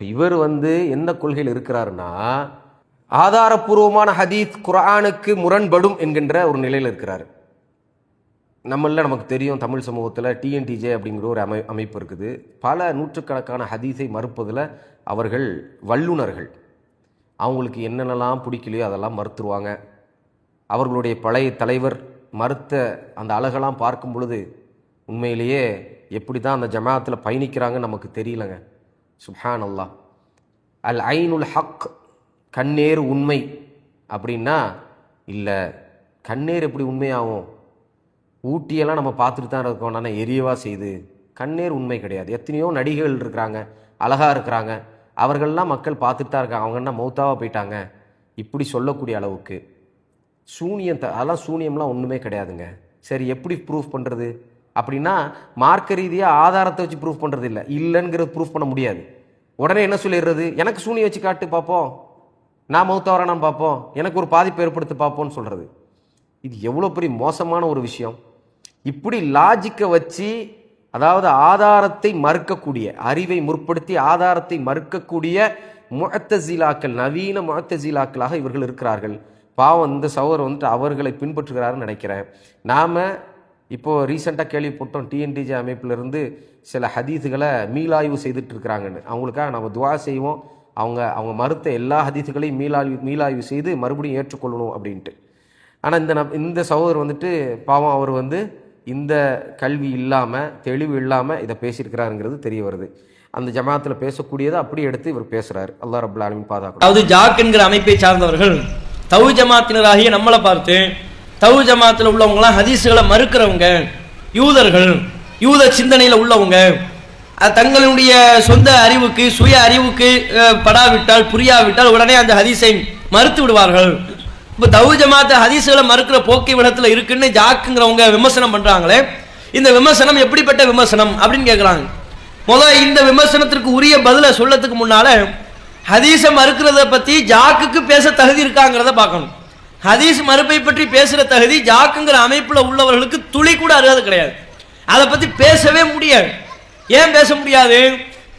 இப்போ இவர் வந்து என்ன கொள்கையில் இருக்கிறாருன்னா ஆதாரப்பூர்வமான ஹதீத் குரானுக்கு முரண்படும் என்கின்ற ஒரு நிலையில் இருக்கிறார். நம்மள நமக்கு தெரியும் தமிழ் சமூகத்தில் டிஎன்டிஜே அப்படிங்கிற ஒரு அமை அமைப்பு இருக்குது. பல நூற்றுக்கணக்கான ஹதீஸை மறுப்பதில் அவர்கள் வல்லுனர்கள் அவங்களுக்கு என்னென்னலாம் பிடிக்கலையோ அதெல்லாம் மறுத்துருவாங்க. அவர்களுடைய பழைய தலைவர் மறுத்த அந்த அழகெல்லாம் பார்க்கும் பொழுது உண்மையிலேயே எப்படி தான் அந்த ஜமாத்தில் பயணிக்கிறாங்கன்னு நமக்கு தெரியலங்க. சுப்ஹான் அல்லா அல் ஐனுல் ஹக் கண்ணேர் உண்மை அப்படின்னா இல்லை கண்ணேர் எப்படி உண்மையாகும்? ஊட்டியெல்லாம் நம்ம பார்த்துட்டு தான் இருக்கோம். ஆனால் எரியவா செய்து கண்ணேர் உண்மை கிடையாது. எத்தனையோ நடிகைகள் இருக்கிறாங்க அழகாக இருக்கிறாங்க. அவர்கள்லாம் மக்கள் பார்த்துட்டு தான் இருக்காங்க. அவங்க என்ன மௌத்தாவாக போயிட்டாங்க? இப்படி சொல்லக்கூடிய அளவுக்கு. சூனியம் த- அதெல்லாம் சூனியம்லாம் ஒன்றுமே கிடையாதுங்க. சரி எப்படி ப்ரூஃப் பண்ணுறது அப்படின்னா மார்க்க ரீதியாக ஆதாரத்தை வச்சு ப்ரூஃப் பண்ணுறது இல்லை இல்லைங்கிறது ப்ரூஃப் பண்ண முடியாது. உடனே என்ன சொல்லிடுறது? எனக்கு சூனியை வச்சு காட்டு பார்ப்போம். நான் மௌத்தாவரானான்னு பார்ப்போம். எனக்கு ஒரு பாதிப்பு ஏற்படுத்தி பார்ப்போம்னு சொல்கிறது இது எவ்வளோ பெரிய மோசமான ஒரு விஷயம். இப்படி லாஜிக்கை வச்சு அதாவது ஆதாரத்தை மறுக்கக்கூடிய அறிவை முற்படுத்தி ஆதாரத்தை மறுக்கக்கூடிய முகத்தசீலாக்கள் நவீன முகத்தசீலாக்களாக இவர்கள் இருக்கிறார்கள். பாவம் இந்த சகோதரர் வந்துட்டு அவர்களை பின்பற்றுகிறாருன்னு நினைக்கிறேன். நாம் இப்போது ரீசெண்டாக கேள்விப்பட்டோம் டிஎன்டிஜே அமைப்பிலிருந்து சில ஹதீஸுகளை மீளாய்வு செய்துட்ருக்குறாங்கன்னு அவங்களுக்காக நம்ம துவா செய்வோம். அவங்க அவங்க மறுத்த எல்லா ஹதீஸுகளையும் மீளாய்வு மீளாய்வு செய்து மறுபடியும் ஏற்றுக்கொள்ளணும் அப்படின்ட்டு. ஆனால் இந்த நப் இந்த சகோதரர் வந்துட்டு பாவம் அவர் வந்து இந்த கல்வி இல்லாமல் தெளிவு இல்லாமல் இதை பேசியிருக்கிறாருங்கிறது தெரிய வருது. அந்த ஜமாத்தில் பேசக்கூடியதை அப்படியே எடுத்து இவர் பேசுகிறார் அல்லா ரபுல் பாதுகாப்பு அதாவது ஜாக் என்கிற அமைப்பை சார்ந்தவர்கள் தவு ஜமாத்தினராகிய நம்மளை பார்த்து தவு ஜமாத்தில் உள்ளவங்களாம் ஹதீஸுகளை மறுக்கிறவங்க யூதர்கள் யூத சிந்தனையில் உள்ளவங்க தங்களுடைய சொந்த அறிவுக்கு சுய அறிவுக்கு படாவிட்டால் புரியாவிட்டால் உடனே அந்த ஹதீஸை மறுத்து விடுவார்கள். இப்போ தவு ஜமாத்த ஹதீஸுகளை மறுக்கிற போக்கை விடத்தில் இருக்குன்னு ஜாக்குங்கிறவங்க விமர்சனம் பண்ணுறாங்களே இந்த விமர்சனம் எப்படிப்பட்ட விமர்சனம் அப்படின்னு கேட்குறாங்க முதல் இந்த விமர்சனத்திற்கு உரிய பதிலை சொல்லத்துக்கு முன்னால் ஹதீஸை மறுக்கிறத பற்றி ஜாக்குக்கு பேச தகுதி இருக்காங்கிறத பார்க்கணும். ஹதீஸ் மறுப்பை பற்றி பேசுகிற தகுதி ஜாக்குங்கிற அமைப்பில் உள்ளவர்களுக்கு துளி கூட அருகது கிடையாது. அதை பற்றி பேசவே முடியாது. ஏன் பேச முடியாது?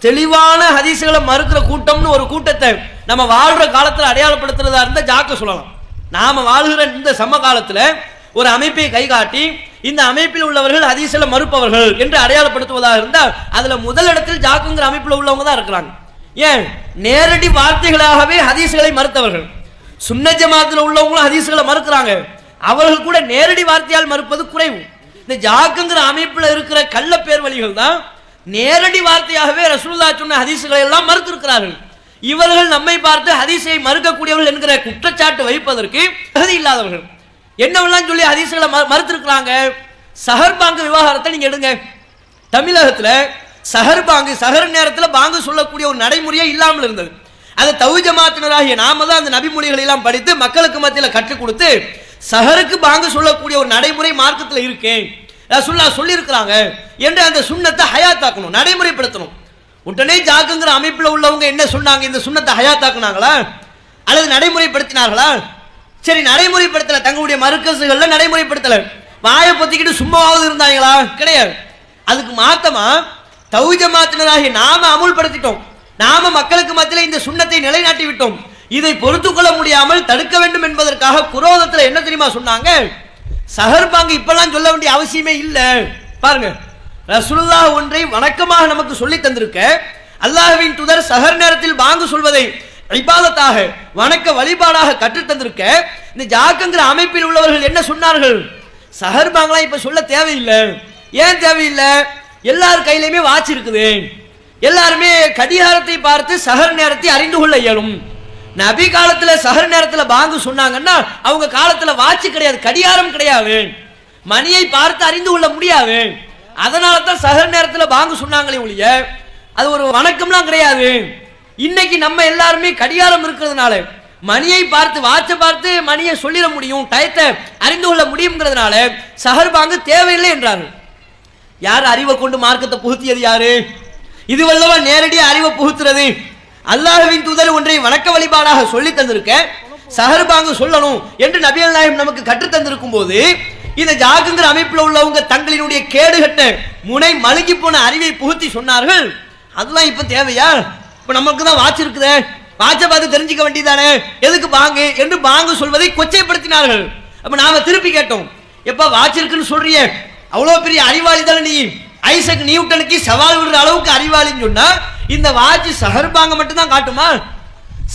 தெளிவான ஹதீஸுகளை மறுக்கிற கூட்டம்னு ஒரு கூட்டத்தை நம்ம வாழ்கிற காலத்தில் அடையாளப்படுத்துறதா இருந்தால் ஜாக்க சொல்லலாம். நாம் வாழ்கிற இந்த சம காலத்தில் ஒரு அமைப்பை கை காட்டி இந்த அமைப்பில் உள்ளவர்கள் ஹதீஸ்ல மறுப்பவர்கள் என்று அடையாளப்படுத்துவதாக இருந்தால் அதில் முதல் இடத்தில் ஜாக்குங்கிற அமைப்பில் உள்ளவங்க தான் இருக்கிறாங்க. ஏன்? நேரடி வார்த்தைகளாகவே ஹதீஸ்களை மறுத்தவர்கள். சுன்ன ஜமாத்தில் உள்ளவங்களும் ஹதீஸ்களை மறுக்கிறாங்க. அவர்கள் கூட நேரடி வார்த்தையால் மறுப்பது குறைவு. இந்த ஜாக்குங்கிற அமைப்பில் இருக்கிற கள்ள பேர் வழிகள் தான் நேரடி வார்த்தையாகவே ரசூல்லா சொன்ன ஹதீஸ்களை எல்லாம் மறுத்திருக்கிறார்கள். இவர்கள் நம்மை பார்த்து ஹதீஸை மறுக்கக்கூடியவர்கள் என்கிற குற்றச்சாட்டு வைப்பதற்கு தகுதி இல்லாதவர்கள். என்னவெல்லாம் சொல்லி ஹதீஸ்களை மறு- மறுத்திருக்கிறாங்க? சஹர் பாங்கு விவகாரத்தை நீங்க எடுங்க. தமிழகத்தில் சஹர் பாங்கு சஹர் நேரத்தில் பாங்கு சொல்லக்கூடிய ஒரு நடைமுறையே இல்லாமல் இருந்தது. அது தவு ஜமாத்தினராகிய நாம தான் அந்த நபிமொழிகளை எல்லாம் படித்து மக்களுக்கு மத்தியில் கற்றுக் கொடுத்து சஹருக்கு பாங்கு சொல்லக்கூடிய ஒரு நடைமுறை மார்க்கத்தில் இருக்கேன் ரசுல்லா சொல்லியிருக்கிறாங்க. என்று அந்த சுண்ணத்தை ஹயாத்தாக்கணும் நடைமுறைப்படுத்தணும். உடனே ஜாக்குங்கிற அமைப்பில் உள்ளவங்க என்ன சொன்னாங்க? இந்த சுண்ணத்தை ஹயாத்தாக்குனாங்களா? அல்லது நடைமுறைப்படுத்தினார்களா? சரி நடைமுறைப்படுத்தல. தங்களுடைய மறுக்கசுகள்ல நடைமுறைப்படுத்தல. வாயை பற்றிக்கிட்டு சும்மாவது இருந்தாங்களா? கிடையாது. அதுக்கு மாத்தமா தௌஜமாத்தினராகி நாம அமுல்படுத்திட்டோம். நாம மக்களுக்கு மத்தியில் இந்த சுண்ணத்தை நிலைநாட்டி விட்டோம். இதை பொறுத்து கொள்ள முடியாமல் தடுக்க வேண்டும் என்பதற்காக குரோதத்தில் என்ன தெரியுமா சொன்னாங்க? சஹர் பாங்கு இப்பெல்லாம் சொல்ல வேண்டிய அவசியமே இல்லை. பாருங்க. ரசுல்லா ஒன்றை வணக்கமாக நமக்கு சொல்லி தந்திருக்க அல்லாஹ்வின் துதர் சஹர் நேரத்தில் வாங்கு சொல்வதை ஐபாதத்தாக வணக்க வழிபாடாக கற்றுத் தந்திருக்க இந்த ஜாக்குங்கிற அமைப்பில் உள்ளவர்கள் என்ன சொன்னார்கள்? சஹர் பாங்கெல்லாம் இப்ப சொல்ல தேவையில்லை. ஏன் தேவையில்லை? எல்லார் கையிலையுமே வாட்ச் இருக்குது. எல்லாருமே கடிகாரத்தை பார்த்து சகர் நேரத்தை அறிந்து கொள்ள இயலும். நபி காலத்துல சகர் நேரத்துல பாங்கு சொன்னாங்கன்னா அவங்க காலத்துல வாட்ச் கிடையாது கடிகாரம் கிடையாது. மணியை பார்த்து அறிந்து கொள்ள முடியாது. அதனால தான் சகர் நேரத்துல பாங்கு சொன்னாங்களே ஒழிய அது ஒரு வணக்கம்லாம் கிடையாது. இன்னைக்கு நம்ம எல்லாருமே கடிகாரம் இருக்கிறதுனால மணியை பார்த்து வாட்சை பார்த்து மணியை சொல்லிட முடியும் டயத்தை அறிந்து கொள்ள முடியுங்கிறதுனால சஹர் பாங்கு தேவையில்லை என்றார்கள். யார் அறிவை கொண்டு மார்க்கத்தை புகுத்தியது யாரு? இதுவல்லவா நேரடியாக அறிவை புகுத்துறது. அல்லாஹுவின் தூதர் ஒன்றை வணக்க வழிபாடாக சொல்லி தந்திருக்க சஹர்பாங்கு சொல்லணும் என்று நபிகள் நாயம் நமக்கு கற்றுத் தந்திருக்கும் போது இந்த ஜாகுங்கிற அமைப்பில் உள்ளவங்க தங்களினுடைய கேடுகட்ட முனை மழுங்கி போன அறிவை புகுத்தி சொன்னார்கள். அதெல்லாம் இப்ப தேவையா? இப்ப நமக்கு தான் வாட்ச் இருக்குதே. வாட்சை பார்த்து தெரிஞ்சுக்க வேண்டியதானே? எதுக்கு பாங்கு? என்று பாங்கு சொல்வதை கொச்சைப்படுத்தினார்கள். அப்ப நாம திருப்பி கேட்டோம். எப்ப வாட்ச் இருக்குன்னு சொல்றிய? அவ்வளவு பெரிய அறிவாளி தானே நீ? ஐசக் நியூட்டனுக்கு சவால் விடுற அளவுக்கு அறிவாளின்னு சொன்னா இந்த வாட்ச் சஹர் மட்டும்தான் காட்டுமா?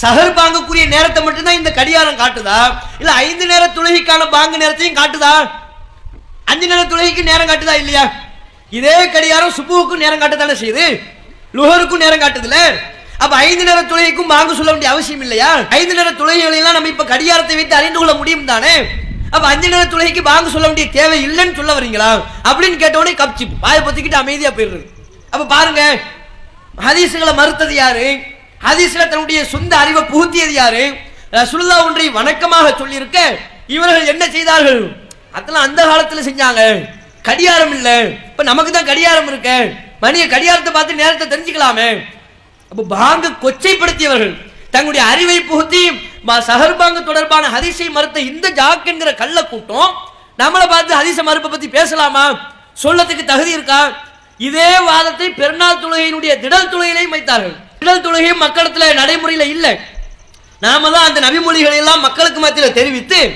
சஹர் பாங்குக்குரிய நேரத்தை மட்டும்தான் இந்த கடிகாரம் காட்டுதா? இல்ல ஐந்து நேர துளகிக்கான பாங்கு நேரத்தையும் காட்டுதா? அஞ்சு நேர துளகிக்கு நேரம் காட்டுதா இல்லையா? இதே கடிகாரம் சுப்புவுக்கும் நேரம் காட்டத்தானே செய்யுது. லுகருக்கும் நேரம் காட்டுதுல அப்ப ஐந்து நேர துளைக்கும் பாங்கு சொல்ல வேண்டிய அவசியம் இல்லையா? ஐந்து நேர தொழுகைகளை நம்ம இப்ப கடிகாரத்தை வைத்து அறிந்து கொள்ள முடியும் தானே? அப்ப அஞ்சு நேர துளைக்கு பாங்கு சொல்ல வேண்டிய தேவை இல்லைன்னு சொல்ல வரீங்களா அப்படின்னு கேட்ட கப்சி வாயை பத்திக்கிட்டு அமைதியா போயிடுறது. அப்ப பாருங்க ஹதீசுகளை மறுத்தது யாரு? ஹதீஸ்ல தன்னுடைய சொந்த அறிவை புகுத்தியது யாரு? சுல்லா ஒன்றை வணக்கமாக சொல்லியிருக்க இவர்கள் என்ன செய்தார்கள்? அதெல்லாம் அந்த காலத்துல செஞ்சாங்க. கடியாரம் இல்ல. இப்ப நமக்கு தான் கடியாரம் இருக்கு. மணிய கடியாரத்தை பார்த்து நேரத்தை தெரிஞ்சுக்கலாமே. அப்ப பாங்க கொச்சைப்படுத்தியவர்கள். தங்களுடைய அறிவை புகுத்தி ம- தொடர்பான ஹதிசை மறுத்த இந்த ஜாக் என்கிற கள்ள கூட்டம் நம்மளை பார்த்து ஹதிச மறுப்பை பத்தி பேசலாமா? சொல்லத்துக்கு தகுதி இருக்கா? இதே வாதத்தை பெருநாள் தொழுகையினுடைய திடல் தொழுகையிலையும் வைத்தார்கள். திடல் தொழுகையும் மக்களத்தில் நடைமுறையில் இல்லை. நாம தான் அந்த நபிமொழிகளை எல்லாம் மக்களுக்கு மத்தியில் தெரிவித்து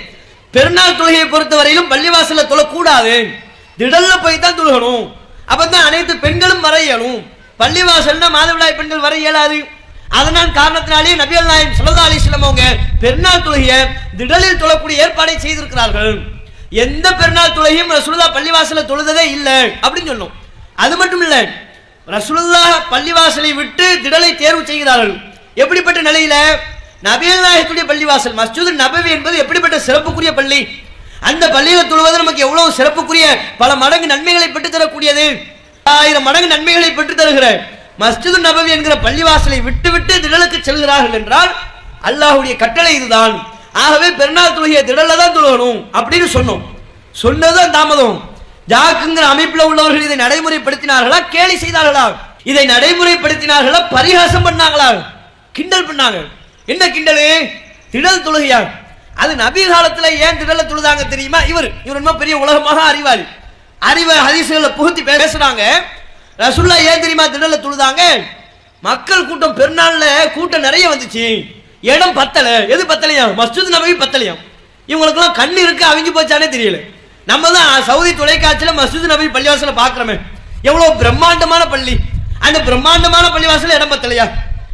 பெருநாள் தொழுகையை பொறுத்தவரையிலும் பள்ளிவாசல்ல தொழக்கூடாது. திடல்ல போய் தான் தொழுகணும். அப்பதான் அனைத்து பெண்களும் வர இயலும். பள்ளிவாசல்னா மாதவிடாய் பெண்கள் வர இயலாது. அதனால் காரணத்தினாலே நபிகள் நாயம் சுல்லா அலிஸ்லாம் அவங்க பெருநாள் தொழுகிய திடலில் தொழக்கூடிய ஏற்பாடை செய்திருக்கிறார்கள். எந்த பெருநாள் தொழுகையும் ரசூலுல்லா பள்ளிவாசலை தொழுததே இல்லை அப்படின்னு சொன்னோம் அது மட்டும் இல்லை ரசூலுல்லா பள்ளிவாசலை விட்டு திடலை தேர்வு செய்கிறார்கள். எப்படிப்பட்ட நிலையில? நபியல் நாயகத்துடைய பள்ளிவாசல் மஸ்ஜிது நபவி என்பது எப்படிப்பட்ட சிறப்புக்குரிய பள்ளி? அந்த பள்ளியில தொழுவது நமக்கு எவ்வளவு சிறப்புக்குரிய பல மடங்கு நன்மைகளை பெற்றுத்தரக்கூடியது? ஆயிரம் மடங்கு நன்மைகளை பெற்றுத் தருகிற மஸ்ஜிது நபவி என்கிற பள்ளிவாசலை விட்டுவிட்டு திடலுக்கு செல்கிறார்கள் என்றால் அல்லாஹுடைய கட்டளை இதுதான். ஆகவே பெருநாள் தொழுகையை திடல்ல தான் தொழுகணும் அப்படின்னு சொன்னோம். சொன்னதும் தாமதம். ஜாக்குங்கிற அமைப்பில் உள்ளவர்கள் இதை நடைமுறைப்படுத்தினார்களா? கேலி செய்தார்களா? இதை நடைமுறைப்படுத்தினார்களா? பரிகாசம் பண்ணாங்களா? கிண்டல் பண்ணாங்க. என்ன கிண்டலு? திடல் தொழுகையா? அது நபி காலத்தில் ஏன் திடல தொழுதாங்க தெரியுமா? இவர் இவர் ரொம்ப பெரிய உலகமாக அறிவாளி. அறிவை ஹதீசுகளை புகுத்தி பேசுறாங்க. ரசுல்லா ஏன் தெரியுமா திடல தொழுதாங்க? மக்கள் கூட்டம் பெருநாள்ல கூட்டம் நிறைய வந்துச்சு. இடம் பத்தல. எது பத்தலையா? மஸ்ஜித் நபி பத்தலையா? இவங்களுக்குலாம் கண்ணு இருக்கு அவிஞ்சு போச்சானே தெரியல. நம்ம தான் சவுதி தொலைக்காட்சியில மஸ்ஜித் நபி பள்ளிவாசல பாக்குறோமே எவ்வளவு பிரம்மாண்டமான பள்ளி. அந்த பிரம்மாண்டமான பள்ளிவாசல இடம் பத்தலையா?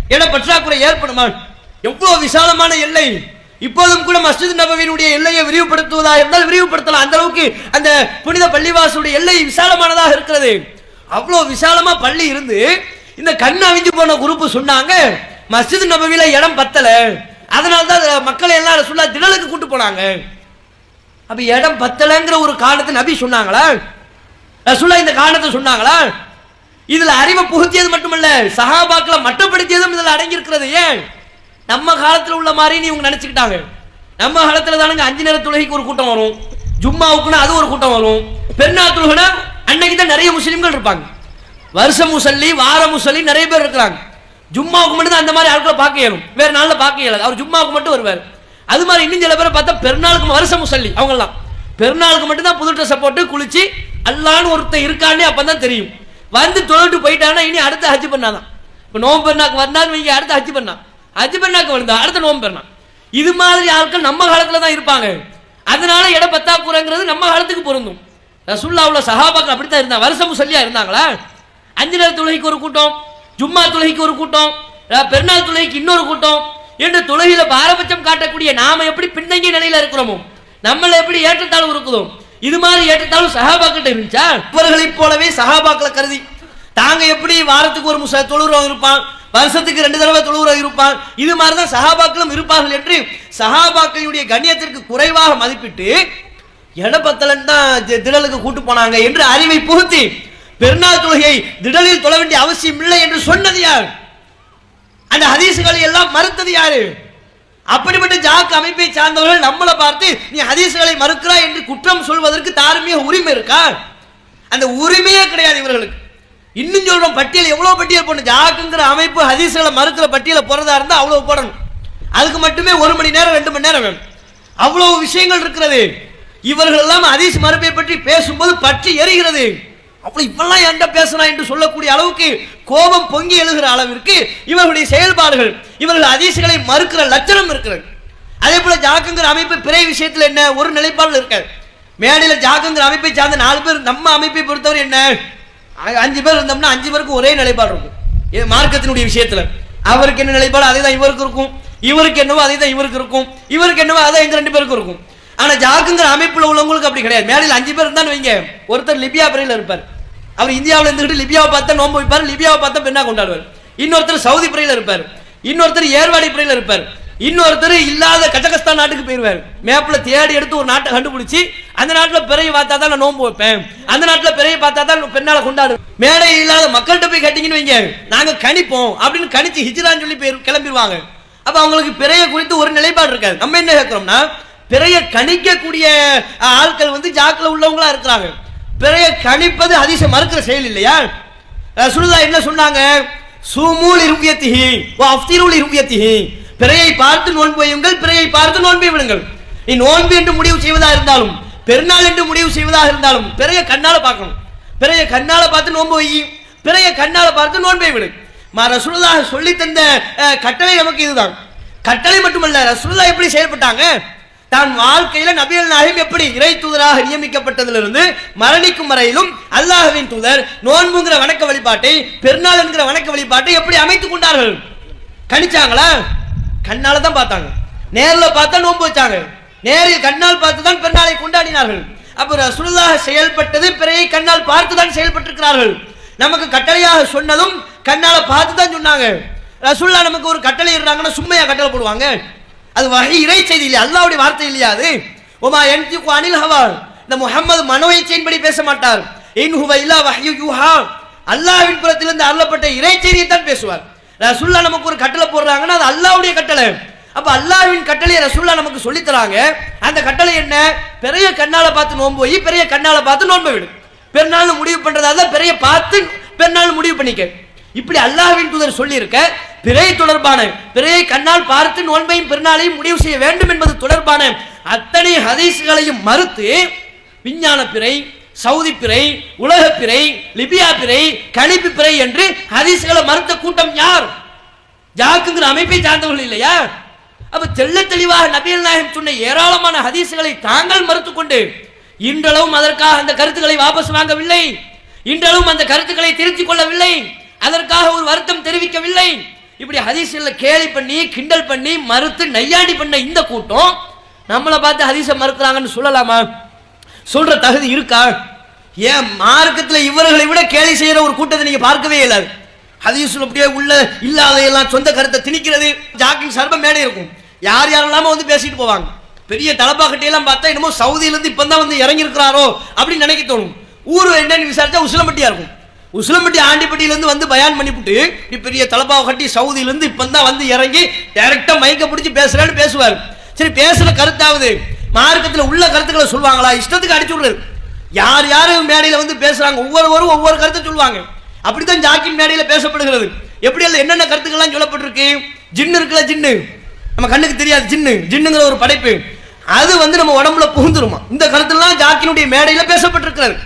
இடம் பற்றாக்குறை ஏற்படுமா? எவ்வளவு விசாலமான எல்லை. இப்போதும் கூட மஸ்ஜித் நபவியினுடைய எல்லையை விரிவுபடுத்துவதா இருந்தால் விரிவுபடுத்தலாம். அந்த அளவுக்கு அந்த புனித பள்ளிவாசலுடைய எல்லை விசாலமானதாக இருக்கிறது. அவ்வளோ விசாலமாக பள்ளி இருந்து இந்த கண் அவிஞ்சு போன குரூப்பு சொன்னாங்க மஸ்ஜித் நபவியில் இடம் பத்தலை. அதனால தான் மக்களை எல்லாம் ரசூல்லா திடலுக்கு கூட்டு போனாங்க. அப்போ இடம் பத்தலைங்கிற ஒரு காரணத்தை நபி சொன்னாங்களா? ரசுல்லா இந்த காரணத்தை சொன்னாங்களா? இதில் அறிவை புகுத்தியது மட்டுமல்ல சஹாபாக்களை மட்டப்படுத்தியதும் இதில் அடங்கியிருக்கிறது ஏன்? நம்ம காலத்தில் உள்ள மாதிரி நீ இவங்க நினச்சிக்கிட்டாங்க. நம்ம காலத்தில் தானுங்க அஞ்சு நேர தொழுகைக்கு ஒரு கூட்டம் வரும். ஜும்மாவுக்குன்னா அது ஒரு கூட்டம் வரும். பெருநாள் தொழுகைனா அன்னைக்கு தான் நிறைய முஸ்லீம்கள் இருப்பாங்க. வருஷ முசல்லி வார முசல்லி நிறைய பேர் இருக்கிறாங்க. ஜும்மாவுக்கு மட்டும் தான் அந்த மாதிரி ஆட்களை பார்க்க இயலும். வேற நாளில் பார்க்க இயலாது. அவர் ஜும்மாவுக்கு மட்டும் வருவார். அது மாதிரி இன்னும் சில பேரை பார்த்தா பெருநாளுக்கு வருஷ முசல்லி அவங்கெல்லாம். பெருநாளுக்கு மட்டும் தான் புது ட்ரெஸ்ஸை போட்டு குளிச்சு அல்லான்னு ஒருத்தன் இருக்கான்னு அப்பதான் தெரியும். வந்து தொழுட்டு போயிட்டாங்கன்னா இனி அடுத்த ஹஜ் பண்ணாதான். இப்போ நோம்பு பெருநாக்கு வந்தான்னு இங்கே அடுத்த ஹஜ் பண்ணா. ஹஜ் பெருநாக்கு வந்தா அடுத்த நோம்பு பெருனா இது மாதிரி ஆட்கள் நம்ம காலத்தில் தான் இருப்பாங்க. அதனால இட பத்தாக்குறங்கிறது நம்ம காலத்துக்கு பொருந்தும். ரசுல்லாவில் சஹாபாக்கள் அப்படித்தான் இருந்தாங்க. வருஷமும் சொல்லியா இருந்தாங்களா? அஞ்சு நேர தொழுகைக்கு ஒரு கூட்டம் ஜும்மா தொழுகைக்கு ஒரு கூட்டம் பெருநாள் தொழுகைக்கு இன்னொரு கூட்டம் என்று தொழுகையில பாரபட்சம் காட்டக்கூடிய நாம எப்படி பின்தங்கிய நிலையில இருக்கிறோமோ நம்மள எப்படி ஏற்றத்தாழ்வு இருக்கிறோம் இது மாதிரி ஏற்றத்தாழ்வு சஹாபாக்கிட்ட இருந்துச்சா? இவர்களைப் போலவே சஹாபாக்களை கருதி தாங்க எப்படி வாரத்துக்கு ஒரு முச இருப்பான் வருஷத்துக்கு ரெண்டு தடவை தொழுகிறோம் இருப்பான் இது மாதிரி தான் சஹாபாக்களும் இருப்பார்கள் என்று சஹாபாக்களுடைய கண்ணியத்திற்கு குறைவாக மதிப்பிட்டு எடப்பத்தலன் தான் தி- திடலுக்கு கூட்டு போனாங்க என்று அறிவை புகுத்தி பெருநாள் தொழுகை திடலில் தொழ வேண்டிய அவசியம் இல்லை என்று சொன்னது யார்? அந்த ஹதீசுகளை எல்லாம் மறுத்தது யாரு? அப்படிப்பட்ட ஜாக் அமைப்பை சார்ந்தவர்கள் நம்மளை பார்த்து நீ ஹதீசுகளை மறுக்கிறாய் என்று குற்றம் சொல்வதற்கு தார்மீக உரிமை இருக்கா? அந்த உரிமையே கிடையாது இவர்களுக்கு. இன்னும் சொல்றோம் பட்டியல் எவ்வளவு பட்டியல் போடணும்? ஜாக்குங்கிற அமைப்பு ஹதீசுகளை மறுக்கிற பட்டியல போறதா இருந்தா அவ்வளவு போடணும். அதுக்கு மட்டுமே ஒரு மணி நேரம் ரெண்டு மணி நேரம் வேணும். அவ்வளவு விஷயங்கள் இருக்கிறது. இவர்கள் எல்லாம் அதீஸ் மறுப்பை பற்றி பேசும்போது பற்றி எரிகிறது. அப்படி இவெல்லாம் என்கிட்ட பேசுறான் என்று சொல்லக்கூடிய அளவுக்கு கோபம் பொங்கி எழுகிற அளவிற்கு இவர்களுடைய செயல்பாடுகள் இவர்கள் அதிசயங்களை மறுக்கிற லட்சணம் இருக்கிறது. அதே போல ஜாக்குங்கிற அமைப்பு பிறை விஷயத்தில் என்ன? ஒரு நிலைப்பாடில் இருக்காது மேடையில் ஜாக்குங்கிற அமைப்பை சார்ந்த நாலு பேர் நம்ம அமைப்பை பொறுத்தவரை என்ன? அஞ்சு பேர் இருந்தோம்னா அஞ்சு பேருக்கு ஒரே நிலைப்பாடு இருக்கும். இது மார்க்கத்தினுடைய விஷயத்தில். அவருக்கு என்ன நிலைப்பாடு? அதே தான் இவருக்கு இருக்கும். இவருக்கு என்னவோ அதே தான் இவருக்கு இருக்கும். இவருக்கு என்னவோ அதே எங்க ரெண்டு பேருக்கு இருக்கும். ஆனா ஜாக்குங்கிற அமைப்புல உள்ளவங்களுக்கு அப்படி கிடையாது. மேடையில் அஞ்சு பேர் இருந்தான்னு வைங்க. ஒருத்தர் லிபியா பிறையில இருப்பார். அவர் இந்தியாவில் இருந்துகிட்டு லிபியாவை பார்த்தா நோன்பு வைப்பார் லிபியாவை பார்த்தா பெண்ணா கொண்டாடுவார். இன்னொருத்தர் சவுதி பிறையில இருப்பார். இன்னொருத்தர் ஏர்வாடி பிறையில இருப்பார். இன்னொருத்தர் இல்லாத கஜகஸ்தான் நாட்டுக்கு போயிருவார். மேப்பில் தேடி எடுத்து ஒரு நாட்டை கண்டுபிடிச்சி அந்த நாட்டில் பிறையை பார்த்தா தான் நான் நோன்பு வைப்பேன். அந்த நாட்டில் பிறையை பார்த்தா தான் பெண்ணால கொண்டாடு மேடை இல்லாத மக்கள்கிட்ட போய் கேட்டிங்கன்னு வைங்க. நாங்கள் கணிப்போம் அப்படின்னு கணிச்சு ஹிஜ்ரான்னு சொல்லி போய் கிளம்பிடுவாங்க. அப்போ அவங்களுக்கு பிறைய குறித்து ஒரு நிலைப்பாடு இருக்காது. நம்ம என்ன கேட்குறோம்னா பிறைய கணிக்கக்கூடிய ஆட்கள் வந்து ஜாக்கில் உள்ளவங்களா இருக்கிறாங்க. பிறைய கணிப்பது அதிசயம் மறுக்கிற செயல் இல்லையா? சுனிதா என்ன சொன்னாங்க? சுமூல் இருவியத்திஹி அஃப்திருல் இருவியத்திஹி. பிறையை பார்த்து நோன்பு வையுங்கள் பிறையை பார்த்து நோன்பை விடுங்கள். நீ நோன்பு என்று முடிவு செய்வதா இருந்தாலும் பெருநாள் என்று முடிவு செய்வதாக இருந்தாலும் பிறைய கண்ணால பார்க்கணும். பிறைய கண்ணால பார்த்து நோன்பு வை. பிறைய கண்ணால பார்த்து நோன்பை விடு. மா ரசூலுல்லாஹ் சொல்லி தந்த கட்டளை நமக்கு இதுதான். கட்டளை மட்டுமல்ல ரசூலுல்லாஹ் எப்படி செயல்பட்டாங்க? தான் வாழ்க்கையில நபிகள் நாயகம் எப்படி இறை தூதராக நியமிக்கப்பட்டதிலிருந்து மரணிக்கும் வரையிலும் அல்லாஹுவின் தூதர் நோன்புங்கிற வணக்க வழிபாட்டை பெருநாள் என்கிற வணக்க வழிபாட்டை எப்படி அமைத்துக் கொண்டார்கள்? கணிச்சாங்களா? கண்ணால தான் பார்த்தாங்க. நேரில் பார்த்தா நோன்பு வச்சாங்க. நேரில் கண்ணால் பார்த்து தான் பெருநாளை கொண்டாடினார்கள். அப்ப ரசூலுல்லாஹ் செயல்பட்டது பிறையை கண்ணால் பார்த்து தான் செயல்பட்டிருக்கிறார்கள். நமக்கு கட்டளையாக சொன்னதும் கண்ணால பார்த்து தான் சொன்னாங்க. ரசூல்லா நமக்கு ஒரு கட்டளை இடுறாங்கன்னா சும்மையா கட்டளை போடுவாங்க. அது வகை இறை செய்தி இல்லையா? அல்லாவுடைய வார்த்தை இல்லையா அது? உமா என்திகு அனில் ஹவால். இந்த முகமது மனோ இச்சையின்படி பேச மாட்டார். இன் ஹுவ இல்லா வஹ்யு யூஹா. அல்லாஹ்வின் புறத்திலிருந்து அருளப்பட்ட இறை செய்தியை தான் பேசுவார். ரசுல்லா நமக்கு ஒரு கட்டளை போடுறாங்கன்னா அது அல்லாவுடைய கட்டளை. அப்ப அல்லாஹ்வின் கட்டளையை ரசூல்லா நமக்கு சொல்லி தராங்க. அந்த கட்டளை என்ன? பெரிய கண்ணால பார்த்து நோன்பு போய் பெரிய கண்ணால பார்த்து நோன்பு விடும் பெருநாள் முடிவு பண்றதா பெரிய பார்த்து பெருநாள் முடிவு பண்ணிக்க. இப்படி அல்லாவின் தூதர் சொல்லியிருக்க பிறை தொடர்பான பிறையை கண்ணால் பார்த்து நோன்பையும் பெருநாளையும் முடிவு செய்ய வேண்டும் என்பது தொடர்பான அத்தனை ஹதீஸ்களையும் மறுத்து விஞ்ஞான பிறை சவுதி பிறை உலக பிறை லிபியா பிறை கணிப்பு பிறை என்று ஹதீஸ்களை மறுத்த கூட்டம் யார்? ஜாக்குங்கிற அமைப்பை சார்ந்தவர்கள் இல்லையா? அப்ப தெள்ள தெளிவாக நபியல் நாயகம் சொன்ன ஏராளமான ஹதீசுகளை தாங்கள் மறுத்துக்கொண்டு இன்றளவும் அதற்காக அந்த கருத்துக்களை வாபஸ் வாங்கவில்லை இன்றளவும் அந்த கருத்துக்களை திருத்திக் கொள்ளவில்லை அதற்காக ஒரு வருத்தம் தெரிவிக்கவில்லை. இப்படி ஹதீஸ்ல கேலி பண்ணி கிண்டல் பண்ணி மறுத்து நையாடி பண்ண இந்த கூட்டம் நம்மளை பார்த்து ஹதீஸை மறுக்கிறாங்கன்னு சொல்லலாமா? சொல்ற தகுதி இருக்கா? ஏன் மார்க்கத்தில் இவர்களை விட கேலி செய்கிற ஒரு கூட்டத்தை நீங்க பார்க்கவே இல்லாது ஹதீஸுல் அப்படியே உள்ள இல்லாதையெல்லாம் சொந்த கருத்தை திணிக்கிறது ஜாக்கிங் சர்ப மேடை இருக்கும். யார் யாரெல்லாம வந்து பேசிட்டு போவாங்க. பெரிய தலப்பாக்கட்டையெல்லாம் பார்த்தா என்னமோ சவுதியிலேருந்து இப்போ தான் வந்து இறங்கியிருக்கிறாரோ அப்படின்னு நினைக்க தோணும். ஊர் என்னன்னு விசாரிச்சா உசிலம்பட்டியாக இருக்கும். உசிலம்பட்டி ஆண்டிப்பட்டியிலேருந்து வந்து பயான் பண்ணிவிட்டு இப்படி பெரிய தலப்பாவை கட்டி சவுதியிலேருந்து இப்போ தான் வந்து இறங்கி டேரெக்டாக மயக்க பிடிச்சி பேசுகிறேன்னு பேசுவார். சரி பேசுகிற கருத்தாவது மார்க்கத்தில் உள்ள கருத்துக்களை சொல்லுவாங்களா? இஷ்டத்துக்கு அடிச்சு விடுறது. யார் யார் மேடையில் வந்து பேசுகிறாங்க ஒவ்வொருவரும் ஒவ்வொரு கருத்தை சொல்லுவாங்க. அப்படி தான் ஜாக்கின் மேடையில் பேசப்படுகிறது. எப்படி எல்லாம் என்னென்ன கருத்துக்கள்லாம் சொல்லப்பட்டிருக்கு? ஜின்னு இருக்குல்ல ஜின்னு? நம்ம கண்ணுக்கு தெரியாது ஜின்னு. ஜின்னுங்கிற ஒரு படைப்பு. அது வந்து நம்ம உடம்புல புகுந்துருமா? இந்த கருத்துலாம் ஜாக்கினுடைய மேடையில் பேசப்பட்டிருக்கிறது.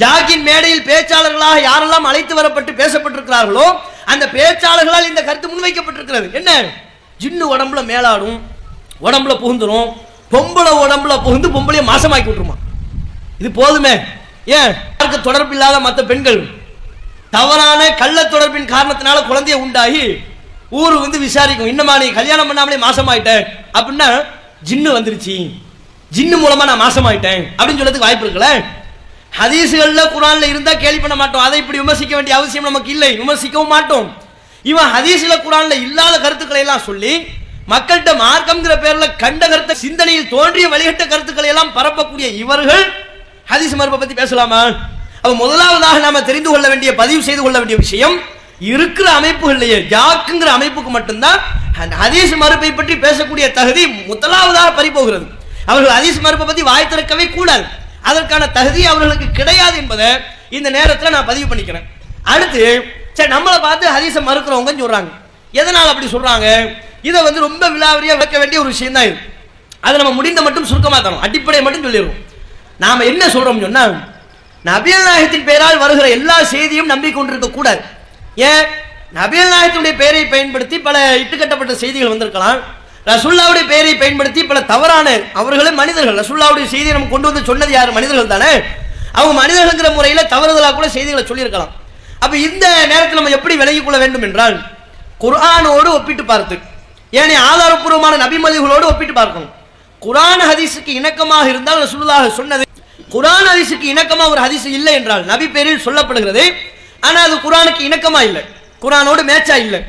ஜாகின் மேடையில் பேச்சாளர்களாக யாரெல்லாம் அழைத்து வரப்பட்டு பேசப்பட்டிருக்கிறார்களோ அந்த பேச்சாளர்களால் இந்த கருத்து முன்வைக்கப்பட்டிருக்கிறது. என்ன? ஜின்னு உடம்புல மேலாடும் உடம்புல புகுந்துடும் பொம்பளை உடம்புல புகுந்து பொம்பளைய மாசமாக்கி விட்டுருமா? இது போதுமே. ஏன்? யாருக்கு தொடர்பு இல்லாத மற்ற பெண்கள்? தவறான கள்ள தொடர்பின் காரணத்தினால குழந்தைய உண்டாகி ஊர் வந்து விசாரிக்கும். இன்னமா நீ கல்யாணம் பண்ணாமலே மாசமாயிட்டேன் அப்படின்னா ஜின்னு வந்துருச்சு. ஜின்னு மூலமா நான் மாசமாயிட்டேன். அப்படின்னு சொல்றதுக்கு வாய்ப்பு இருக்குல்ல? ஹதீஸுகளில் குரானில் இருந்தால் கேள்வி பண்ண மாட்டோம். அதை இப்படி விமர்சிக்க வேண்டிய அவசியம் நமக்கு இல்லை. விமர்சிக்கவும் மாட்டோம். இவன் ஹதீஸில் குரானில் இல்லாத கருத்துக்களை எல்லாம் சொல்லி மக்கள்கிட்ட மார்க்கம்ங்கிற பேரில் கண்ட கருத்தை சிந்தனையில் தோன்றிய வழிகட்ட கருத்துக்களை எல்லாம் பரப்பக்கூடிய இவர்கள் ஹதீஸ் மறுப்பை பற்றி பேசலாமா? அப்ப முதலாவதாக நாம தெரிந்து கொள்ள வேண்டிய பதிவு செய்து கொள்ள வேண்டிய விஷயம் இருக்கிற அமைப்புகள்லையே ஜாக்குங்கிற அமைப்புக்கு மட்டும்தான் அந்த ஹதீஸ் மறுப்பை பற்றி பேசக்கூடிய தகுதி முதலாவதாக பறிப்போகிறது அவர்கள் ஹதீஸ் மறுப்பை பற்றி வாய் திறக்கவே கூடாது. அதற்கான தகுதி அவர்களுக்கு கிடையாது என்பதை இந்த நேரத்தில் நான் பதிவு பண்ணிக்கிறேன். அடுத்து சரி நம்மளை பார்த்து ஹதீஸை மறுக்கிறவங்கன்னு சொல்றாங்க. எதனால் அப்படி சொல்றாங்க? இதை வந்து ரொம்ப விலாவரியா விளக்க வேண்டிய ஒரு விஷயம் தான் இது. அதை நம்ம முடிந்த மட்டும் சுருக்கமாக தரோம் அடிப்படையை மட்டும் சொல்லிடுவோம். நாம் என்ன சொல்றோம் சொன்னா நபியல் நாயகத்தின் பெயரால் வருகிற எல்லா செய்தியும் நம்பிக்கொண்டிருக்க கூடாது. ஏன்? நபியல் நாயகத்தினுடைய பெயரை பயன்படுத்தி பல இட்டுக்கட்டப்பட்ட செய்திகள் வந்திருக்கலாம். ரசுல்லாவுடைய பெயரை பயன்படுத்தி பல தவறான அவர்களே மனிதர்கள் ரசுல்லாவுடைய செய்தியை நம்ம கொண்டு வந்து சொன்னது யார்? மனிதர்கள் தானே? அவங்க மனிதர்கள்ங்கிற முறையில் தவறுதலாக கூட செய்திகளை சொல்லியிருக்கலாம். அப்போ இந்த நேரத்தில் நம்ம எப்படி விலகிக் கொள்ள வேண்டும் என்றால் குரானோடு ஒப்பிட்டு பார்த்து ஏனே ஆதாரப்பூர்வமான நபிமதிகளோடு ஒப்பிட்டு பார்க்கணும். குரான் ஹதீஸுக்கு இணக்கமாக இருந்தால் ரசூலுல்லாஹ் சொன்னது குரான் ஹதீஸுக்கு இணக்கமாக ஒரு ஹதீஸ் இல்லை என்றால் நபி பேரில் சொல்லப்படுகிறது. ஆனால் அது குரானுக்கு இணக்கமாக இல்லை. குரானோடு மேட்சா இல்லை.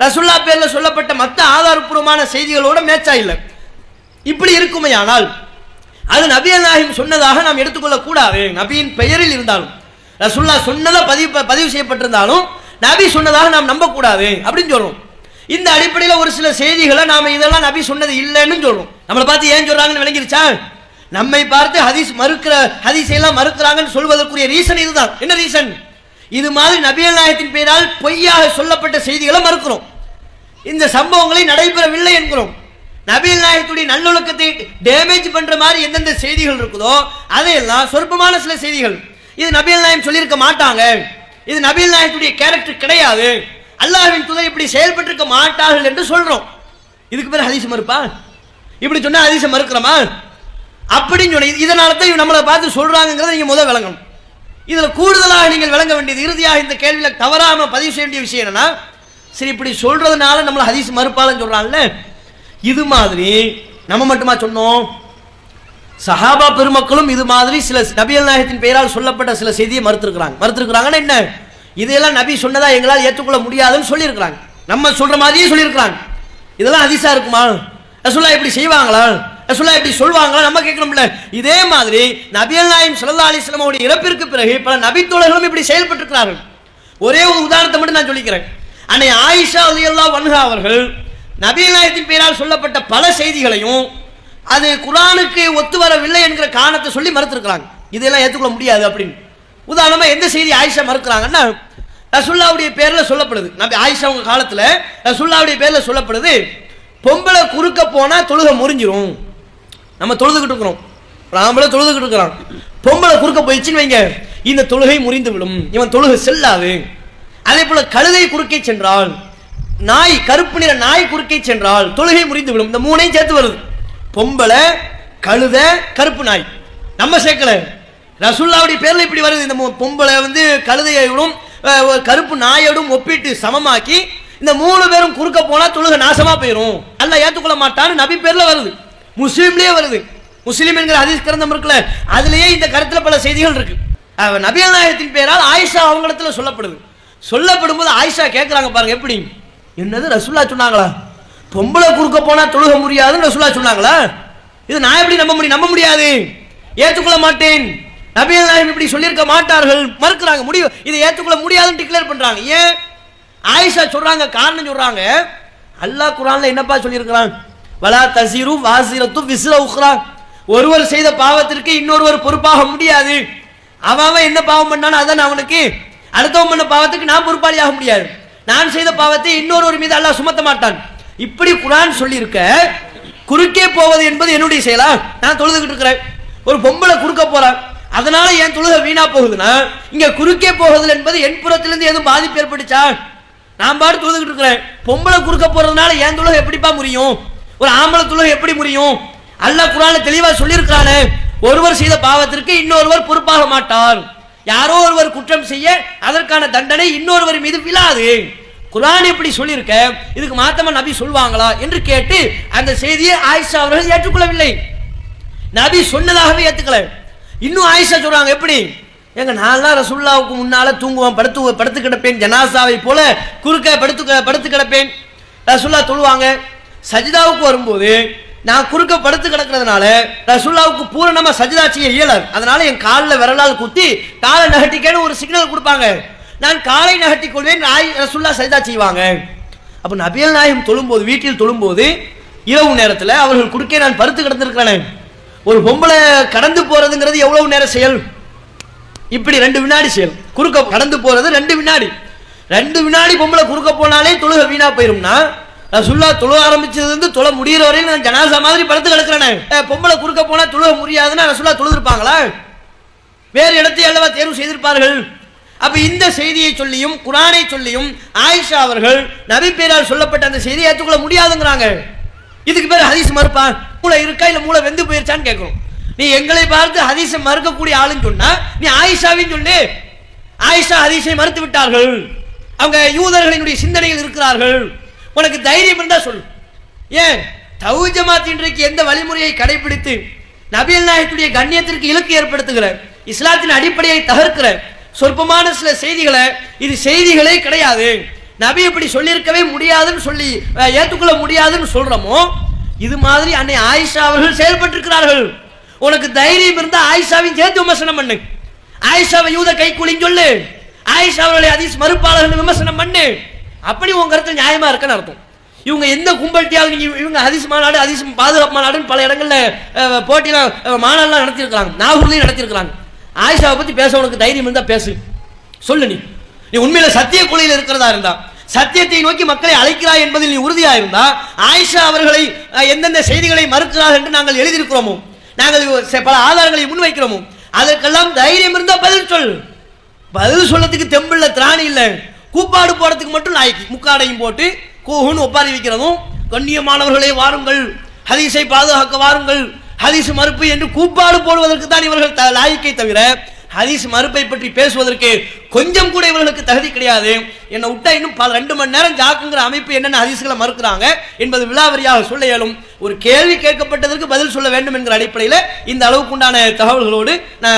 ரசுல்லா பேரில் சொல்லப்பட்ட மற்ற ஆதாரப்பூர்வமான செய்திகளோட மேட்சா இல்லை இப்படி இருக்குமே ஆனால் அது நபி நாயகம் சொன்னதாக நாம் எடுத்துக்கொள்ள கூடாது. நபியின் பெயரில் இருந்தாலும் ரசுல்லா சொன்னதை பதிவு பதிவு செய்யப்பட்டிருந்தாலும் நபி சொன்னதாக நாம் நம்பக்கூடாது அப்படின்னு சொல்லுவோம் இந்த அடிப்படையில் ஒரு சில செய்திகளை நாம் இதெல்லாம் நபி சொன்னது இல்லைன்னு சொல்லுவோம் நம்மளை பார்த்து ஏன் சொல்றாங்கன்னு விளங்கிருச்சா? நம்மை பார்த்து ஹதீஸ் மறுக்கிற ஹதீஸ் எல்லாம் மறுக்கிறாங்கன்னு சொல்வதற்குரிய ரீசன் இதுதான். என்ன ரீசன் இது மாதிரி நபியல் நாயகத்தின் பெயரால் பொய்யாக சொல்லப்பட்ட செய்திகளை மறுக்கிறோம். இந்த சம்பவங்களை நடைபெறவில்லை என்கிறோம். நபிகள் நாயகத்துடைய நல்லொழுக்கத்தை டேமேஜ் பண்ற மாதிரி எந்தெந்த செய்திகள் இருக்குதோ அதையெல்லாம் சொற்பமான சில செய்திகள். இது நபிகள் நாயம் சொல்லியிருக்க மாட்டாங்க. இது நபிகள் நாயகத்துடைய கேரக்டர் கிடையாது. அல்லாஹ்வின் துணை இப்படி செயல்பட்டிருக்க மாட்டார்கள் என்று சொல்றோம். இதுக்கு பேர் ஹதீசம் மறுப்பா? இப்படி சொன்னா ஹதீசம் மறுக்கிறோமா? அப்படின்னு சொன்ன இதனால தான் நம்மளை பார்த்து சொல்றாங்கிறத நீங்க முதல் விளங்கணும். இதுல கூடுதலாக நீங்கள் விளங்க வேண்டியது இறுதியாக இந்த கேள்வியில் தவறாம பதிவு செய்ய வேண்டிய விஷயம் என்னன்னா சரி இப்படி சொல்றதுனால நம்மள ஹதீஸ் மறுப்பாளன்னு சொல்றாங்கல்ல? இது மாதிரி நம்ம மட்டுமா சொன்னோம்? சஹாபா பெருமக்களும் இது மாதிரி சில நபியல் நாயகத்தின் பெயரால் சொல்லப்பட்ட சில செய்தியை மறுத்திருக்கிறாங்க. மறுத்திருக்கிறாங்கன்னா என்ன? இதையெல்லாம் நபி சொன்னதா எங்களால் ஏற்றுக்கொள்ள முடியாதுன்னு சொல்லியிருக்கிறாங்க. நம்ம சொல்ற மாதிரியே சொல்லியிருக்கிறாங்க. இதெல்லாம் ஹதீஸா இருக்குமா? ரசுல்லா இப்படி செய்வாங்களா? ரசூல்லா இப்படி சொல்வாங்களா நம்ம கேட்கணும்ல. இதே மாதிரி நபியல் நாயம் சல்லா அலிஸ்லாமுடைய இறப்பிற்கு பிறகு பல நபித்தோழர்களும் இப்படி செயல்பட்டிருக்கிறார்கள். ஒரே ஒரு உதாரணத்தை மட்டும் நான் சொல்லிக்கிறேன். அன்னை ஆயிஷா அலியல்லா வன்ஹா அவர்கள் நபியல் நாயத்தின் பெயரால் சொல்லப்பட்ட பல செய்திகளையும் அது குரானுக்கு ஒத்து வரவில்லை என்கிற காரணத்தை சொல்லி மறுத்திருக்கிறாங்க. இதெல்லாம் ஏற்றுக்கொள்ள முடியாது அப்படின்னு. உதாரணமாக எந்த செய்தி ஆயிஷா மறுக்கிறாங்கன்னா ரசுல்லாவுடைய பேரில் சொல்லப்படுது. நபி ஆயிஷா அவங்க காலத்தில் ரசுல்லாவுடைய பேரில் சொல்லப்படுது பொம்பளை குறுக்க போனால் தொழுகை முறிஞ்சிரும். நம்ம தொழுதுகிட்டு இருக்கிறோம். நாமளே தொழுதுகிட்டு இருக்கிறான். பொம்பளை குறுக்க போயிடுச்சுன்னு வைங்க. இந்த தொழுகை முறிந்து விடும் இவன் தொழுகை செல்லாது. அதே போல கழுதை குறுக்கே சென்றால் நாய் கருப்பு நிற நாய் குறுக்கே சென்றால் தொழுகை முறிந்து விடும் இந்த மூணையும் சேர்த்து வருது. பொம்பளை கழுத கருப்பு நாய். நம்ம சேர்க்கல. ரசுல்லாவுடைய பேர்ல இப்படி வருது. இந்த மூ- பொம்பளை வந்து கழுதையோடும் ஒரு கருப்பு நாயோடும் ஒப்பிட்டு சமமாக்கி இந்த மூணு பேரும் குறுக்க போனா தொழுகை நாசமா போயிடும் அல்ல ஏத்துக்கொள்ள மாட்டான்னு நபி பேர்ல வருது. முஸ்லீம்லேயே வருது. முஸ்லீம் என்கிற ஹதீஸ் கிரந்தம் இருக்குல்ல அதுலேயே இந்த கருத்தில் பல செய்திகள் இருக்கு. அஹ், நாயகத்தின் பேரால் ஆயிஷா அவங்களிடத்துல சொல்லப்படுது. சொல்லப்படும் போது ஆயிஷா கேட்குறாங்க பாருங்க எப்படி? என்னது ரசுல்லா சொன்னாங்களா? பொம்பளை குறுக்க போனால் தொழுக முடியாதுன்னு ரசுல்லா சொன்னாங்களா? இது நான் எப்படி நம்ப முடியும்? நம்ப முடியாது. ஏற்றுக்கொள்ள மாட்டேன். நபிகள் நாயகம் இப்படி சொல்லியிருக்க மாட்டார்கள். மறுக்கிறாங்க முடியும் இதை ஏற்றுக்கொள்ள முடியாதுன்னு டிக்ளேர் பண்ணுறாங்க ஏன்? ஆயிஷா சொல்கிறாங்க காரணம் சொல்கிறாங்க அல்லாஹ் குரான்ல என்னப்பா சொல்லியிருக்கிறான்? வலா தசீரு வாசிரத்தும் விசில உக்ரா. ஒருவர் செய்த பாவத்திற்கு இன்னொருவர் பொறுப்பாக முடியாது. அவன் அவன் என்ன பாவம் பண்ணானோ அதான் அவனுக்கு. அடுத்தவன் பண்ண பாவத்துக்கு நான் பொறுப்பாளியாக முடியாது. நான் செய்த பாவத்தை இன்னொருவர் மீது அல்லாஹ் சுமத்த மாட்டான். இப்படி குரான் சொல்லியிருக்க குறுக்கே போவது என்பது என்னுடைய செயலா? நான் தொழுதுகிட்டு இருக்கிறேன். ஒரு பொம்பளை குறுக்க போறான் அதனால என் தொழுகை வீணா போகுதுன்னா இங்க குறுக்கே போகுது என்பது என் புறத்திலிருந்து எதுவும் பாதிப்பு ஏற்பட்டுச்சா? நான் பாட்டு தொழுதுகிட்டு இருக்கிறேன். பொம்பளை குறுக்க போறதுனால என் தொழுக எப்படிப்பா முடியும்? ஒரு ஆம்பளத்துள்ள எப்படி முடியும்? அல்ல குரான தெளிவாக சொல்லியிருக்கிறானே ஒருவர் செய்த பாவத்திற்கு இன்னொருவர் பொறுப்பாக மாட்டார். யாரோ ஒருவர் குற்றம் செய்ய அதற்கான தண்டனை இன்னொருவர் மீது விழாது. குரான் எப்படி சொல்லியிருக்க? இதுக்கு மாத்தமா நபி சொல்வாங்களா என்று கேட்டு அந்த செய்தியை ஆயிஷா அவர்கள் ஏற்றுக்கொள்ளவில்லை. நபி சொன்னதாகவே ஏத்துக்கல. இன்னும் ஆயிஷா சொல்றாங்க எப்படி? எங்க நான்லாம் ரசுல்லாவுக்கு முன்னால தூங்குவேன் படுத்து படுத்து கிடப்பேன் ஜனாசாவை போல குறுக்க படுத்து படுத்து கிடப்பேன். ரசுல்லா தொழுவாங்க. சஜிதாவுக்கு வரும்போது நான் குறுக்க படுத்து கிடக்கிறதுனால ரசுல்லாவுக்கு பூரணமா சஜிதா செய்ய இயலாது. அதனால என் காலில் விரலால் குத்தி காலை நகட்டிக்கேன்னு ஒரு சிக்னல் கொடுப்பாங்க. நான் காலை நகட்டி கொள்வேன் நாய் ரசுல்லா சஜிதா செய்வாங்க. அப்ப நபியல் நாயகம் தொழும்போது வீட்டில் தொழும்போது இரவு நேரத்தில் அவர்கள் குறுக்கே நான் படுத்து கிடந்திருக்கிறேன். ஒரு பொம்பளை கடந்து போறதுங்கிறது எவ்வளவு நேரம் செயல்? இப்படி ரெண்டு வினாடி செயல். குறுக்க கடந்து போறது ரெண்டு வினாடி. ரெண்டு வினாடி பொம்பளை குறுக்க போனாலே தொழுக வீணா போயிரும்னா ரசுல்லா தொழ ஆரம்பிச்சதுலேருந்து தொழ முடியிற வரையும் நான் ஜனாசா மாதிரி படுத்து கிடக்கிறேனே. பொம்பளை குறுக்க போனால் தொழுக முடியாதுன்னா ரசுல்லா தொழுதுருப்பாங்களா? வேறு இடத்தை அல்லவா தேர்வு செய்திருப்பார்கள்? அப்போ இந்த செய்தியை சொல்லியும் குரானை சொல்லியும் ஆயிஷா அவர்கள் நபி பேரால் சொல்லப்பட்ட அந்த செய்தியை ஏற்றுக்கொள்ள முடியாதுங்கிறாங்க. இதுக்கு பேர் ஹதீஸ் மறுப்பா? மூளை இருக்கா இல்லை மூளை வெந்து போயிருச்சான்னு கேட்கணும் நீ எங்களை பார்த்து ஹதீஸை மறுக்கக்கூடிய ஆளுன்னு சொன்னா நீ ஆயிஷாவின் சொல்லு. ஆயிஷா ஹதீஸை மறுத்து விட்டார்கள். அவங்க யூதர்களினுடைய சிந்தனையில் இருக்கிறார்கள். உனக்கு தைரியம் இருந்தா சொல்லு. ஏன்? தவு ஜமாத் இன்றைக்கு எந்த வழிமுறையை கடைபிடித்து நபியல் நாயத்துடைய கண்ணியத்திற்கு இலக்கு ஏற்படுத்துகிற இஸ்லாத்தின் அடிப்படையை தகர்க்கிற சொற்பமான சில செய்திகளை இது செய்திகளே கிடையாது. நபி இப்படி சொல்லியிருக்கவே முடியாதுன்னு சொல்லி ஏற்றுக்கொள்ள முடியாதுன்னு சொல்றோமோ? இது மாதிரி அன்னை ஆயிஷா அவர்கள் செயல்பட்டிருக்கிறார்கள். உனக்கு தைரியம் இருந்தால் ஆயிஷாவின் சேர்த்து விமர்சனம் பண்ணு. ஆயிஷாவை யூத கைக்குலின்னு சொல்லு. ஆயிஷா அவர்களை ஹதீஸ் மறுப்பாளர்கள் விமர்சனம் பண்ணு. அப்படி உங்க கருத்து நியாயமா இருக்குன்னு அர்த்தம். இவங்க எந்த கும்பல்ட்டியாவது நீங்க இவங்க ஹதீஸ் மாநாடு ஹதீஸ் பாதுகாப்பு மாநாடுன்னு பல இடங்கள்ல போட்டிலாம் மாநாடுலாம் நடத்தியிருக்கிறாங்க. நாகூர்லையும் நடத்தியிருக்கிறாங்க. ஆயிஷாவை பத்தி பேச உனக்கு தைரியம் இருந்தா பேசு. சொல்லு நீ. நீ உண்மையில சத்திய குலையில் இருக்கிறதா இருந்தா சத்தியத்தை நோக்கி மக்களை அழைக்கிறாய் என்பதில் நீ உறுதியாக இருந்தா ஆயிஷா அவர்களை எந்தெந்த செய்திகளை மறுக்கிறார் என்று நாங்கள் எழுதியிருக்கிறோமோ நாங்கள் பல ஆதாரங்களை முன்வைக்கிறோமோ அதற்கெல்லாம் தைரியம் இருந்தா பதில் சொல். பதில் சொல்லத்துக்கு தெம்பில்ல திராணி இல்லை. கூப்பாடு போறதுக்கு மட்டும் நாய்க்கு. முக்காடையும் போட்டு கூகுன்னு ஒப்பாரி வைக்கிறதும் கண்ணியமானவர்களே வாருங்கள். ஹதீஸை பாதுகாக்க வாருங்கள். ஹதீஸ் மறுப்பு என்று கூப்பாடு போடுவதற்கு தான் இவர்கள் த- லாய்க்கை தவிர ஹதீஸ் மறுப்பை பற்றி பேசுவதற்கு கொஞ்சம் கூட இவர்களுக்கு தகுதி கிடையாது. என்னை விட்டா இன்னும் பல ரெண்டு மணி நேரம் ஜாக்குங்கிற அமைப்பு என்னென்ன ஹதீஸ்களை மறுக்கிறாங்க என்பது விழாவரியாக சொல்ல இயலும். ஒரு கேள்வி கேட்கப்பட்டதற்கு பதில் சொல்ல வேண்டும் என்கிற அடிப்படையில் இந்த அளவுக்குண்டான தகவல்களோடு நான்